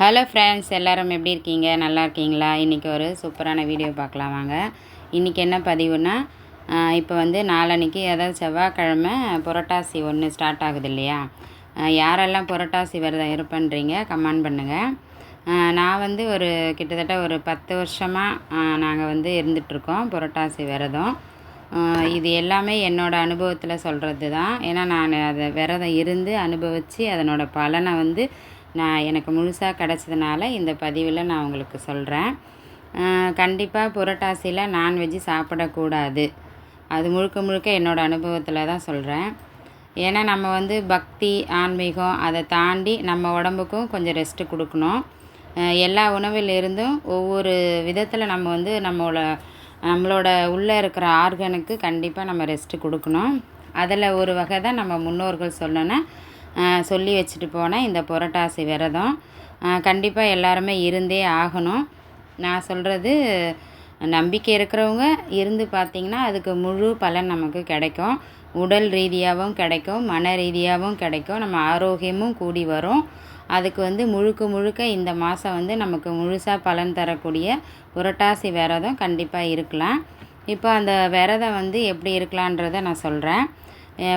Hello friends எல்லாரும் எப்படி இருக்கீங்க? நல்லா இருக்கீங்களா? இன்றைக்கி ஒரு சூப்பரான வீடியோ பார்க்கலாம் வாங்க. இன்றைக்கி என்ன பதிவுனா இப்போ வந்து நாளன்னைக்கு அதாவது செவ்வாய்க்கிழமை புரட்டாசி ஒன்று ஸ்டார்ட் ஆகுது இல்லையா? யாரெல்லாம் புரட்டாசி விரதம் இருப்பன்றீங்க கமெண்ட் பண்ணுங்கள் நான் வந்து ஒரு கிட்டத்தட்ட ஒரு பத்து வருஷமாக நாங்கள் வந்து இருந்துகிட்ருக்கோம் புரட்டாசி விரதம். இது எல்லாமே என்னோடய அனுபவத்தில் சொல்கிறது தான் ஏன்னா நான் அதை விரதம் இருந்து அனுபவித்து அதனோட பலனை வந்து நான் எனக்கு முழுசாக கிடச்சதுனால இந்த பதிவில் நான் உங்களுக்கு சொல்கிறேன் கண்டிப்பாக புரட்டாசியில் நான்வெஜ்ஜு சாப்பிடக்கூடாது. அது முழுக்க முழுக்க என்னோடய அனுபவத்தில் தான் சொல்கிறேன் ஏன்னா நம்ம வந்து பக்தி ஆன்மீகம் அதை தாண்டி நம்ம உடம்புக்கும் கொஞ்சம் ரெஸ்ட்டு கொடுக்கணும். எல்லா உணவிலிருந்தும் ஒவ்வொரு விதத்தில் நம்ம வந்து நம்மளோட நம்மளோட உள்ளே இருக்கிற ஆர்கனுக்கு கண்டிப்பாக நம்ம ரெஸ்ட்டு கொடுக்கணும். அதில் ஒரு வகை தான் நம்ம முன்னோர்கள் சொன்னோன்னா சொல்லி வச்சுட்டு போன இந்த புரட்டாசி விரதம். கண்டிப்பாக எல்லாருமே இருந்தே ஆகணும். நான் சொல்கிறது நம்பிக்கை இருக்கிறவங்க இருந்து பார்த்திங்கன்னா அதுக்கு முழு பலன் நமக்கு கிடைக்கும். உடல் ரீதியாகவும் கிடைக்கும் மன ரீதியாகவும் கிடைக்கும். நம்ம ஆரோக்கியமும் கூடி வரும். அதுக்கு வந்து முழுக்க முழுக்க இந்த மாதம் வந்து நமக்கு முழுசாக பலன் தரக்கூடிய புரட்டாசி விரதம் கண்டிப்பாக இருக்கலாம். இப்போ அந்த விரதம் வந்து எப்படி இருக்கலான்றதை நான் சொல்கிறேன்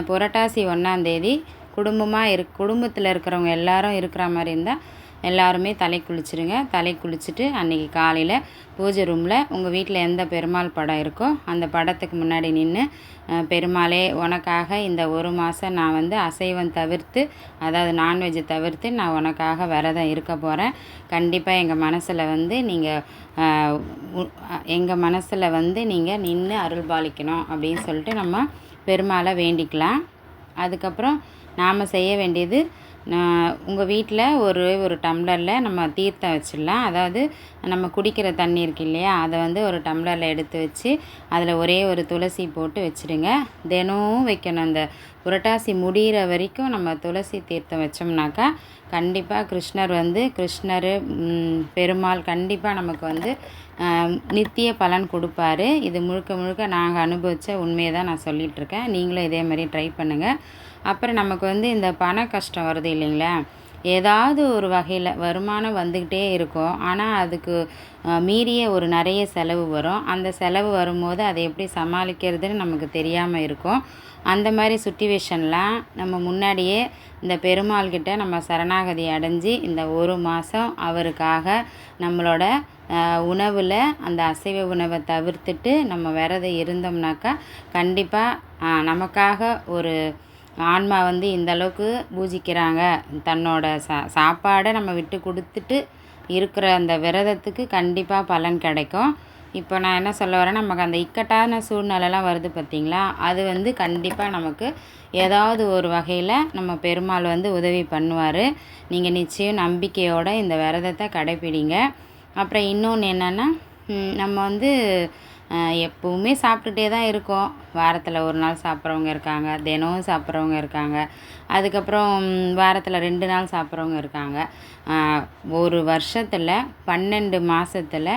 புரட்டாசி ஒன்றாந்தேதி குடும்பமாக இரு குடும்பத்தில் இருக்கிறவங்க எல்லாரும் இருக்கிற மாதிரி இருந்தால் எல்லாருமே தலை குளிச்சிருங்க. தலை குளிச்சுட்டு அன்றைக்கி காலையில் பூஜை ரூமில் உங்கள் வீட்டில் எந்த பெருமாள் படம் இருக்கோ அந்த படத்துக்கு முன்னாடி நின்று பெருமாளே உனக்காக இந்த ஒரு மாதம் நான் வந்து அசைவம் தவிர்த்து அதாவது நான்வெஜ்ஜை தவிர்த்து நான் உனக்காக விரதம் இருக்க போகிறேன் கண்டிப்பாக எங்கள் மனசில் வந்து நீங்கள் எங்கள் மனசில் வந்து நீங்கள் நின்று அருள் பாலிக்கணும் அப்படின்னு சொல்லிட்டு நம்ம பெருமாளை வேண்டிக்கலாம். அதுக்கப்புறம் நாம் செய்ய வேண்டியது நான் உங்கள் வீட்டில் ஒரு ஒரு டம்ளரில் நம்ம தீர்த்தம் வச்சிடலாம். அதாவது நம்ம குடிக்கிற தண்ணி இருக்கு இல்லையா? அதை வந்து ஒரு டம்ளரில் எடுத்து வச்சு அதில் ஒரே ஒரு துளசி போட்டு வச்சுடுங்க. தினமும் வைக்கணும். அந்த புரட்டாசி முடிகிற வரைக்கும் நம்ம துளசி தீர்த்தம் வச்சோம்னாக்கா கண்டிப்பாக கிருஷ்ணர் வந்து கிருஷ்ணர் பெருமாள் கண்டிப்பாக நமக்கு வந்து நித்திய பலன் கொடுப்பாரு. இது முழுக்க முழுக்க நாங்கள் அனுபவித்த உண்மையை தான் நான் சொல்லிகிட்டு இருக்கேன். நீங்களும் இதே மாதிரி ட்ரை பண்ணுங்கள் அப்புறம் நமக்கு வந்து இந்த பண கஷ்டம் வருது இல்லைங்களா? ஏதாவது ஒரு வகையில் வருமானம் வந்துக்கிட்டே இருக்கும். ஆனால் அதுக்கு மீறிய ஒரு நிறைய செலவு வரும். அந்த செலவு வரும்போது அதை எப்படி சமாளிக்கிறதுன்னு நமக்கு தெரியாமல் இருக்கும். அந்த மாதிரி சுச்சுவேஷன்லாம் நம்ம முன்னாடியே இந்த பெருமாள்கிட்ட நம்ம சரணாகதி அடைஞ்சு இந்த ஒரு மாதம் அவருக்காக நம்மளோட உணவில் அந்த அசைவ உணவை தவிர்த்துட்டு நம்ம விரதம் இருந்தோம்னாக்கா கண்டிப்பாக நமக்காக ஒரு ஆன்மா வந்து இந்த அளவுக்கு பூஜிக்கிறாங்க. தன்னோட சா சாப்பாடை நம்ம விட்டு கொடுத்துட்டு இருக்கிற அந்த விரதத்துக்கு கண்டிப்பாக பலன் கிடைக்கும். இப்போ நான் என்ன சொல்ல வரேன் நமக்கு அந்த இக்கட்டான சூழ்நிலைலாம் வருது பார்த்திங்களா? அது வந்து கண்டிப்பாக நமக்கு ஏதாவது ஒரு வகையில் நம்ம பெருமாள் வந்து உதவி பண்ணுவார். நீங்கள் நிச்சயம் நம்பிக்கையோடு இந்த விரதத்தை கடைப்பிடிங்க. அப்புறம் இன்னொன்று என்னென்னா நம்ம வந்து எப்போவுமே சாப்பிட்டுட்டே தான் இருக்கோம். வாரத்தில் ஒரு நாள் சாப்பிட்றவங்க இருக்காங்க தினமும் சாப்பிட்றவங்க இருக்காங்க. அதுக்கப்புறம் வாரத்தில் ரெண்டு நாள் சாப்பிட்றவங்க இருக்காங்க. ஒரு வருஷத்தில் பன்னெண்டு மாதத்தில்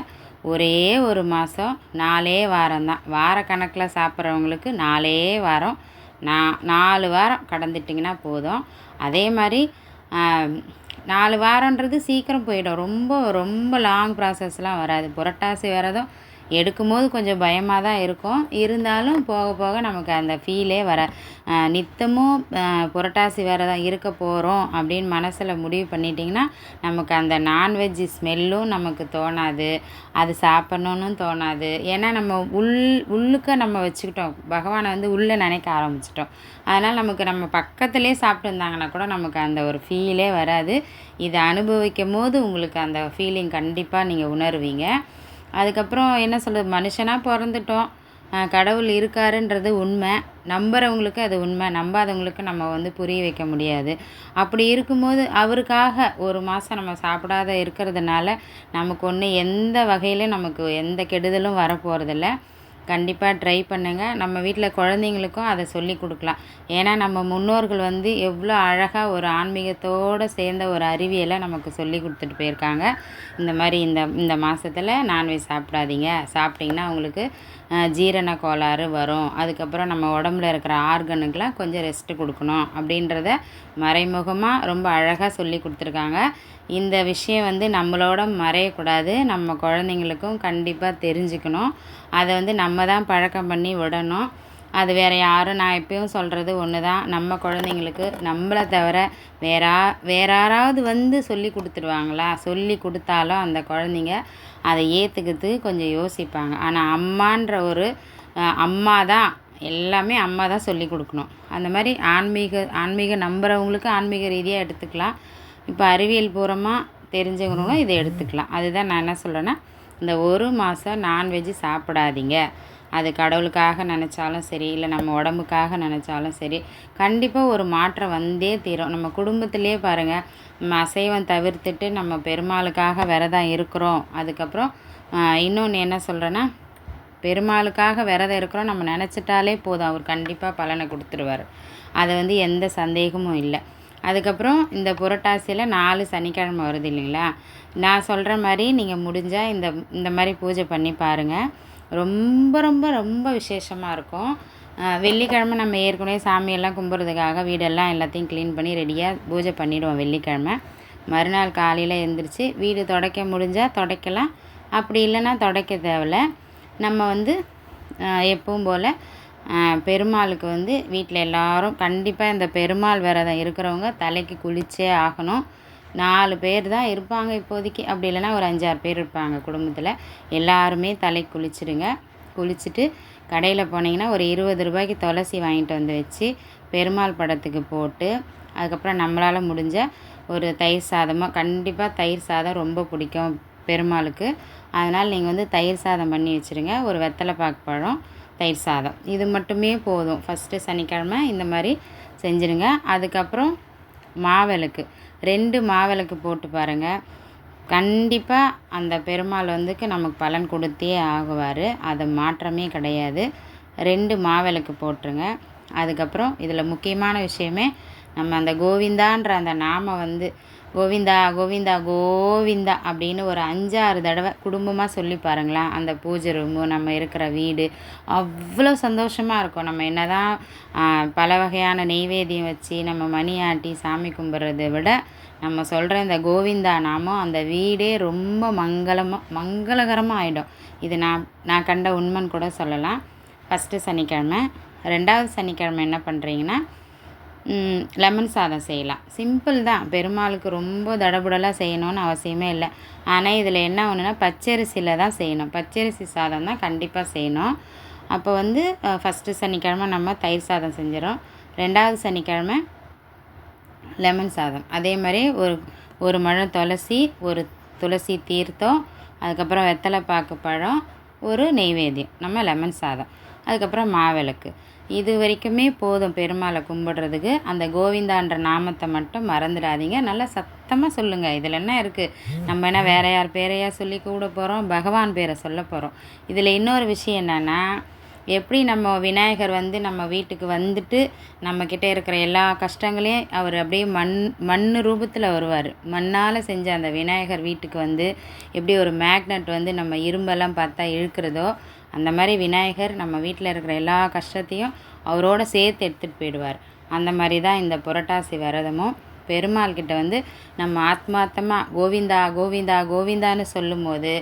ஒரே ஒரு மாதம் நாலே வாரம் தான். வார கணக்கில் சாப்பிட்றவங்களுக்கு நாலே வாரம். நா நாலு வாரம் கடந்துட்டிங்கன்னா போதும். அதே மாதிரி நாலு வாரன்றது சீக்கிரம் போயிடும். ரொம்ப ரொம்ப லாங் ப்ராசஸ்லாம் வராது. புரட்டாசி விரதம் எடுக்கும்போது கொஞ்சம் பயமாக தான் இருக்கும். இருந்தாலும் போக போக நமக்கு அந்த ஃபீலே வர நித்தமும் புரட்டாசி புரட்டாசி விரதம் இருக்க போகிறோம் அப்படின்னு மனசில் முடிவு பண்ணிட்டிங்கன்னா நமக்கு அந்த நான்வெஜ் ஸ்மெல்லும் நமக்கு தோணாது. அது சாப்பிட்ணுன்னு தோணாது. ஏன்னா நம்ம உள் உள்ளுக்க நம்ம வச்சுக்கிட்டோம். பகவானை வந்து உள்ளே நினைக்க ஆரம்பிச்சிட்டோம். அதனால் நமக்கு நம்ம பக்கத்துலேயே சாப்பிட்டு இருந்தாங்கன்னா கூட நமக்கு அந்த ஒரு ஃபீலே வராது. இதை அனுபவிக்கும் போது உங்களுக்கு அந்த ஃபீலிங் கண்டிப்பாக நீங்கள் உணருவீங்க. அதுக்கப்புறம் என்ன சொல்கிறது மனுஷனாக பிறந்துட்டோம். கடவுள் இருக்காருன்றது உண்மை. நம்புறவங்களுக்கு அது உண்மை. நம்பாதவங்களுக்கு நம்ம வந்து புரிய வைக்க முடியாது. அப்படி இருக்கும்போது அவருக்காக ஒரு மாதம் நம்ம சாப்பிடாத இருக்கிறதுனால நமக்கு ஒன்று எந்த வகையிலும் நமக்கு எந்த கெடுதலும் வரப்போகிறதில்ல கண்டிப்பாக ட்ரை பண்ணுங்கள் நம்ம வீட்டில் குழந்தைங்களுக்கும் அதை சொல்லி கொடுக்கலாம். ஏன்னா நம்ம முன்னோர்கள் வந்து எவ்வளோ அழகாக ஒரு ஆன்மீகத்தோடு சேர்ந்த ஒரு அறிவியலை நமக்கு சொல்லி கொடுத்துட்டு போயிருக்காங்க. இந்த மாதிரி இந்த இந்த மாதத்தில் நான்வெஜ் சாப்பிடாதீங்க. சாப்பிட்டிங்கன்னா உங்களுக்கு ஜீரண கோளாறு வரும். அதுக்கப்புறம் நம்ம உடம்புல இருக்கிற ஆர்கனுக்கெலாம் கொஞ்சம் ரெஸ்ட்டு கொடுக்கணும் அப்படின்றத மறைமுகமாக ரொம்ப அழகாக சொல்லி கொடுத்துருக்காங்க. இந்த விஷயம் வந்து நம்மளோட மறையக்கூடாது. நம்ம குழந்தைங்களுக்கும் கண்டிப்பாக தெரிஞ்சுக்கணும். அதை வந்து நம்ம தான் பழக்கம் பண்ணி விடணும். அது வேறு யாரும் நான் எப்பயும் சொல்கிறது ஒன்று தான் நம்ம குழந்தைங்களுக்கு நம்மளை தவிர வேறா வேற யாராவது வந்து சொல்லி கொடுத்துருவாங்களா? சொல்லி கொடுத்தாலும் அந்த குழந்தைங்க அதை ஏற்றுக்கிறதுக்கு கொஞ்சம் யோசிப்பாங்க. ஆனால் அம்மான்ற ஒரு அம்மா தான் எல்லாமே அம்மா தான் சொல்லி கொடுக்கணும். அந்த மாதிரி ஆன்மீக ஆன்மீக நம்புகிறவங்களுக்கு ஆன்மீக ரீதியாக எடுத்துக்கலாம். இப்போ அறிவியல் பூர்வமாக தெரிஞ்சவங்களும் இதை எடுத்துக்கலாம். அதுதான் நான் என்ன சொல்கிறேன்னா இந்த ஒரு மாதம் நான்வெஜ்ஜு சாப்பிடாதீங்க. அது கடவுளுக்காக நினச்சாலும் சரி இல்லை நம்ம உடம்புக்காக நினச்சாலும் சரி கண்டிப்பாக ஒரு மாற்றம் வந்தே தீரும். நம்ம குடும்பத்திலே பாருங்கள் நம்ம அசைவம் தவிர்த்துட்டு நம்ம பெருமாளுக்காக விரதம் இருக்கிறோம். அதுக்கப்புறம் இன்னொன்று என்ன சொல்கிறேன்னா பெருமாளுக்காக விரதம் இருக்கிறோம். நம்ம நினச்சிட்டாலே போதும் அவர் கண்டிப்பாக பலனை கொடுத்துருவார். அது வந்து எந்த சந்தேகமும் இல்லை. அதுக்கப்புறம் இந்த புரட்டாசியில் நாலு சனிக்கிழமை வருது இல்லைங்களா? நான் சொல்கிற மாதிரி நீங்கள் முடிஞ்சால் இந்த இந்த மாதிரி பூஜை பண்ணி பாருங்கள் ரொம்ப ரொம்ப ரொம்ப விசேஷமாக இருக்கும். வெள்ளிக்கிழமை நம்ம ஏற்கனவே சாமியெல்லாம் கும்பிட்றதுக்காக வீடெல்லாம் எல்லாத்தையும் க்ளீன் பண்ணி ரெடியாக பூஜை பண்ணிவிடுவோம் வெள்ளிக்கிழமை. மறுநாள் காலையில் எழுந்திரிச்சு வீடு துடைக்க முடிஞ்சால் துடைக்கலாம். அப்படி இல்லைன்னா துடைக்க தேவையில்ல. நம்ம வந்து எப்பவும் போல் பெருமாளுக்கு வந்து வீட்டில் எல்லாரும் கண்டிப்பாக இந்த பெருமாள் விரதம் இருக்கிறவங்க தலைக்கு குளிச்சே ஆகணும். நாலு பேர் தான் இருப்பாங்க இப்போதைக்கு. அப்படி இல்லைன்னா ஒரு அஞ்சாறு பேர் இருப்பாங்க குடும்பத்தில். எல்லாருமே தலைக்கு குளிச்சிடுங்க குளிச்சுட்டு கடையில் போனீங்கன்னா ஒரு இருபது ரூபாய்க்கு துளசி வாங்கிட்டு வந்து வச்சு பெருமாள் படத்துக்கு போட்டு அதுக்கப்புறம் நம்மளால் முடிஞ்ச ஒரு தயிர் சாதமாக கண்டிப்பாக தயிர் சாதம் ரொம்ப பிடிக்கும் பெருமாளுக்கு. அதனால் நீங்கள் வந்து தயிர் சாதம் பண்ணி வச்சுருங்க. ஒரு வெத்தலை பாக்கு பழம் தயிர் சாதம். இது மட்டுமே போதும். ஃபஸ்ட்டு சனிக்கிழமை இந்த மாதிரி செஞ்சுருங்க. அதுக்கப்புறம் மாவிளக்கு. ரெண்டு மாவிளக்கு போட்டு பாருங்கள் கண்டிப்பாக அந்த பெருமாள் வந்துக்கு நமக்கு பலன் கொடுத்தே ஆகுவார். அது மாற்றமே கிடையாது. ரெண்டு மாவிளக்கு போட்டுருங்க. அதுக்கப்புறம் இதில் முக்கியமான விஷயமே நம்ம அந்த கோவிந்தான்ற அந்த நாம வந்து கோவிந்தா கோவிந்தா கோவிந்தா அப்படின்னு ஒரு அஞ்சாறு தடவை குடும்பமாக சொல்லி பாருங்களேன். அந்த பூஜை ரூமு நம்ம இருக்கிற வீடு அவ்வளோ சந்தோஷமாக இருக்கும். நம்ம என்ன தான் பல வகையான நெய்வேதியம் வச்சு நம்ம மணி ஆட்டி சாமி கும்பிட்றதை விட நம்ம சொல்கிற இந்த கோவிந்தா நாமம் அந்த வீடே ரொம்ப மங்களமாக மங்களகரமாக ஆகிடும் இது நான் நான் கண்ட உண்மைன்னு கூட சொல்லலாம். ஃபஸ்ட்டு சனிக்கிழமை. ரெண்டாவது சனிக்கிழமை என்ன பண்ணுறீங்கன்னா லெமன் சாதம் செய்யலாம். சிம்பிள் தான். பெருமாளுக்கு ரொம்ப தடபுடலாக செய்யணும்னு அவசியமே இல்லை. ஆனால் இதில் என்ன ஒன்றுனா பச்சரிசியில் தான் செய்யணும். பச்சரிசி சாதம் தான் கண்டிப்பாக செய்யணும். அப்போ வந்து ஃபஸ்ட்டு சனிக்கிழமை நம்ம தயிர் சாதம் செஞ்சிடும் ரெண்டாவது சனிக்கிழமை லெமன் சாதம். அதே மாதிரி ஒரு ஒரு மழை துளசி ஒரு துளசி தீர்த்தம் அதுக்கப்புறம் வெத்தலை பாக்கு பழம் ஒரு நெய்வேத்தியம். நம்ம லெமன் சாதம். அதுக்கப்புறம் மாவிளக்கு. இது வரைக்குமே போதும் பெருமாளை கும்பிடுறதுக்கு. அந்த கோவிந்தான்ற நாமத்தை மட்டும் மறந்துடாதீங்க. நல்லா சத்தமாக சொல்லுங்கள் இதில் என்ன இருக்குது நம்ம என்ன வேற யார் பேரையா சொல்லி கூட போகிறோம் பகவான் பேரை சொல்ல போகிறோம் இதில் இன்னொரு விஷயம் என்னென்னா எப்படி நம்ம விநாயகர் வந்து நம்ம வீட்டுக்கு வந்துட்டு நம்மக்கிட்ட இருக்கிற எல்லா கஷ்டங்களையும் அவர் அப்படியே மண் மண் ரூபத்தில் வருவார். மண்ணால் செஞ்ச அந்த விநாயகர் வீட்டுக்கு வந்து எப்படி ஒரு மேக்னெட் வந்து நம்ம இரும்பெல்லாம் பார்த்தா இழுக்கிறதோ அந்த மாதிரி விநாயகர் நம்ம வீட்டில் இருக்கிற எல்லா கஷ்டத்தையும் அவரோட சேர்த்து எடுத்துகிட்டு போயிடுவார். அந்த மாதிரி தான் இந்த புரட்டாசி விரதமும். பெருமாள் கிட்ட வந்து நம்ம ஆத்மார்த்தமாக கோவிந்தா கோவிந்தா கோவிந்தான்னு சொல்லும்போது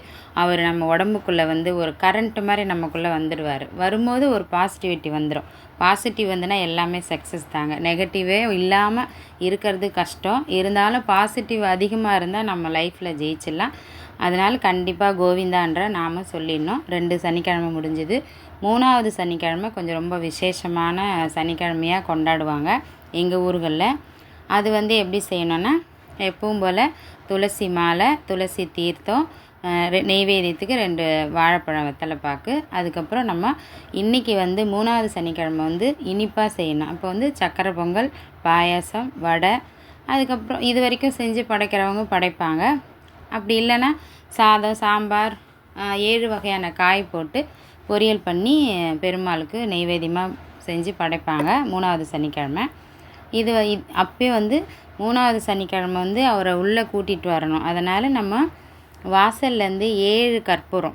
அவர் நம்ம உடம்புக்குள்ளே வந்து ஒரு கரண்ட் மாதிரி நமக்குள்ளே வந்துடுவார். வரும்போது ஒரு பாசிட்டிவிட்டி வந்துடும் பாசிட்டிவ் வந்துன்னா எல்லாமே சக்ஸஸ் தாங்க. நெகட்டிவே இல்லாமல் இருக்கிறது கஷ்டம். இருந்தாலும் பாசிட்டிவ் அதிகமாக இருந்தால் நம்ம லைஃப்பில் ஜெயிச்சிடலாம். அதனால் கண்டிப்பாக கோவிந்தான்ற நாம் சொல்லிடணும். ரெண்டு சனிக்கிழமை முடிஞ்சுது. மூணாவது சனிக்கிழமை கொஞ்சம் ரொம்ப விசேஷமான சனிக்கிழமையாக கொண்டாடுவாங்க எங்கள் ஊர்களில். அது வந்து எப்படி செய்யணும்னா எப்பவும் போல் துளசி மாலை துளசி தீர்த்தம் நெய்வேதியத்துக்கு ரெ- ரெண்டு வாழைப்பழம் வெத்தலை பாக்கு. அதுக்கப்புறம் நம்ம இன்றைக்கி வந்து மூணாவது சனிக்கிழமை வந்து இனிப்பாக செய்யணும். அப்போ வந்து சக்கரை பொங்கல் பாயாசம் வடை. அதுக்கப்புறம் இது வரைக்கும் செஞ்சு படைக்கிறவங்க படைப்பாங்க. அப்படி இல்லைன்னா சாதம் சாம்பார் ஏழு வகையான காய் போட்டு பொரியல் பண்ணி பெருமாளுக்கு நெய்வேத்தியமாக செஞ்சு படைப்பாங்க மூணாவது சனிக்கிழமை. இது வ- அப்பயே வந்து மூணாவது சனிக்கிழமை வந்து அவரை உள்ளே கூட்டிகிட்டு வரணும். அதனால் நம்ம வாசல்லேருந்து ஏழு கற்பூரம்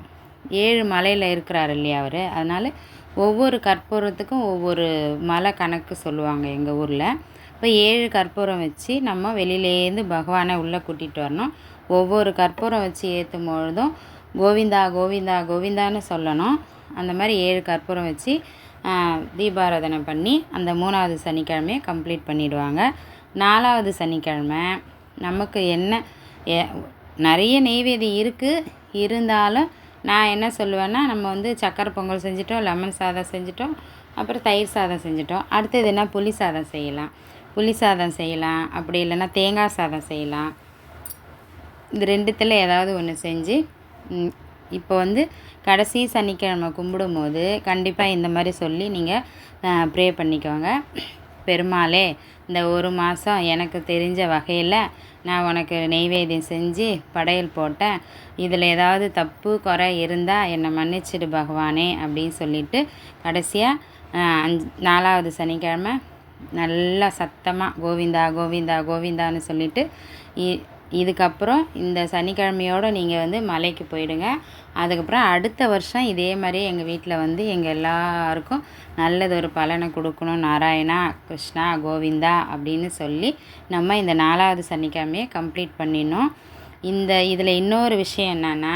ஏழு மலையில் இருக்கிறார் இல்லையா அவர்? அதனால் ஒவ்வொரு கற்பூரத்துக்கும் ஒவ்வொரு மலை கணக்கு சொல்லுவாங்க எங்கள் ஊரில். இப்போ ஏழு கற்பூரம் வச்சு நம்ம வெளியிலேருந்து பகவானை உள்ளே கூட்டிகிட்டு வரணும். ஒவ்வொரு கற்பூரம் வச்சு ஏற்றும் பொழுதும் கோவிந்தா கோவிந்தா கோவிந்தான்னு சொல்லணும். அந்த மாதிரி ஏழு கற்பூரம் வச்சு தீபாராதனை பண்ணி அந்த மூணாவது சனிக்கிழமையை கம்ப்ளீட் பண்ணிவிடுவாங்க நாலாவது சனிக்கிழமை நமக்கு என்ன நிறைய நெய்வேதி இருக்குது இருந்தாலும் நான் என்ன சொல்லுவேன்னா நம்ம வந்து சக்கரை பொங்கல் செஞ்சிட்டோம் லெமன் சாதம் செஞ்சிட்டோம் அப்புறம் தயிர் சாதம் செஞ்சிட்டோம். அடுத்தது என்ன? புளி சாதம் செய்யலாம். புளி சாதம் செய்யலாம். அப்படி இல்லைன்னா தேங்காய் சாதம் செய்யலாம். இது ரெண்டுத்தில் ஏதாவது ஒன்று செஞ்சு இப்போ வந்து கடைசி சனிக்கிழமை கும்பிடும் போது கண்டிப்பாக இந்த மாதிரி சொல்லி நீங்கள் ப்ரே பண்ணிக்கோங்க. பெருமாளே இந்த ஒரு மாதம் எனக்கு தெரிஞ்ச வகையில் நான் உனக்கு நெய்வேத்தியம் செஞ்சு படையல் போட்டேன். இதில் ஏதாவது தப்பு குறை இருந்தால் என்னை மன்னிச்சிடு பகவானே அப்படின்னு சொல்லிட்டு கடைசியாக அஞ்சு நாலாவது சனிக்கிழமை நல்லா சத்தமாக கோவிந்தா கோவிந்தா கோவிந்தான்னு சொல்லிவிட்டு இதுக்கப்புறம் இந்த சனிக்கிழமையோடு நீங்கள் வந்து மலைக்கு போயிடுங்க. அதுக்கப்புறம் அடுத்த வருஷம் இதே மாதிரி எங்கள் வீட்டில் வந்து எங்கள் எல்லாருக்கும் நல்லது ஒரு பலனை கொடுக்கணும். நாராயணா கிருஷ்ணா கோவிந்தா அப்படின்னு சொல்லி நம்ம இந்த நாலாவது சனிக்கிழமையை கம்ப்ளீட் பண்ணிடணும். இந்த இதில் இன்னொரு விஷயம் என்னென்னா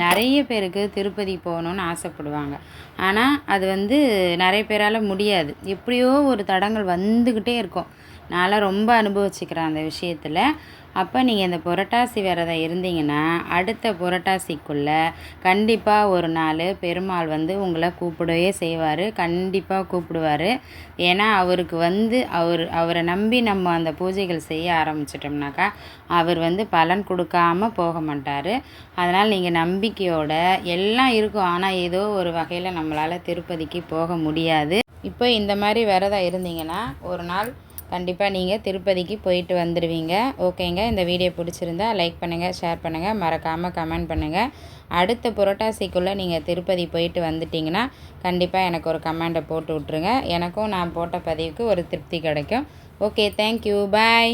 நிறைய பேருக்கு திருப்பதி போகணுன்னு ஆசைப்படுவாங்க. ஆனால் அது வந்து நிறைய பேரால் முடியாது. எப்படியோ ஒரு தடங்கள் வந்துக்கிட்டே இருக்கும். நான்லாம் ரொம்ப அனுபவிச்சுக்கிறேன் அந்த விஷயத்தில். அப்போ நீங்கள் இந்த புரட்டாசி விரதம் இருந்தீங்கன்னா அடுத்த புரட்டாசிக்குள்ளே கண்டிப்பாக ஒரு நாள் பெருமாள் வந்து உங்களை கூப்பிடவே செய்வார். கண்டிப்பாக கூப்பிடுவார். ஏன்னா அவருக்கு வந்து அவர் அவரை நம்பி நம்ம அந்த பூஜைகள் செய்ய ஆரம்பிச்சிட்டோம்னாக்கா அவர் வந்து பலன் கொடுக்காம போக மாட்டார். அதனால் நீங்கள் நம்பிக்கையோட எல்லாம் இருக்கும். ஆனால் ஏதோ ஒரு வகையில் நம்மளால் திருப்பதிக்கு போக முடியாது. இப்போ இந்த மாதிரி விரதம் இருந்தீங்கன்னா ஒரு நாள் கண்டிப்பாக நீங்கள் திருப்பதிக்கு போயிட்டு வந்துடுவீங்க ஓகேங்க? இந்த வீடியோ பிடிச்சிருந்தா லைக் பண்ணுங்கள் ஷேர் பண்ணுங்கள் மறக்காமல் கமெண்ட் பண்ணுங்கள் அடுத்த புரட்டாசிக்குள்ளே நீங்கள் திருப்பதி போயிட்டு வந்துட்டிங்கன்னா கண்டிப்பாக எனக்கு ஒரு கமெண்டை போட்டு விட்ருங்க எனக்கும் நான் போட்ட பதிவுக்கு ஒரு திருப்தி கிடைக்கும். Okay thank you bye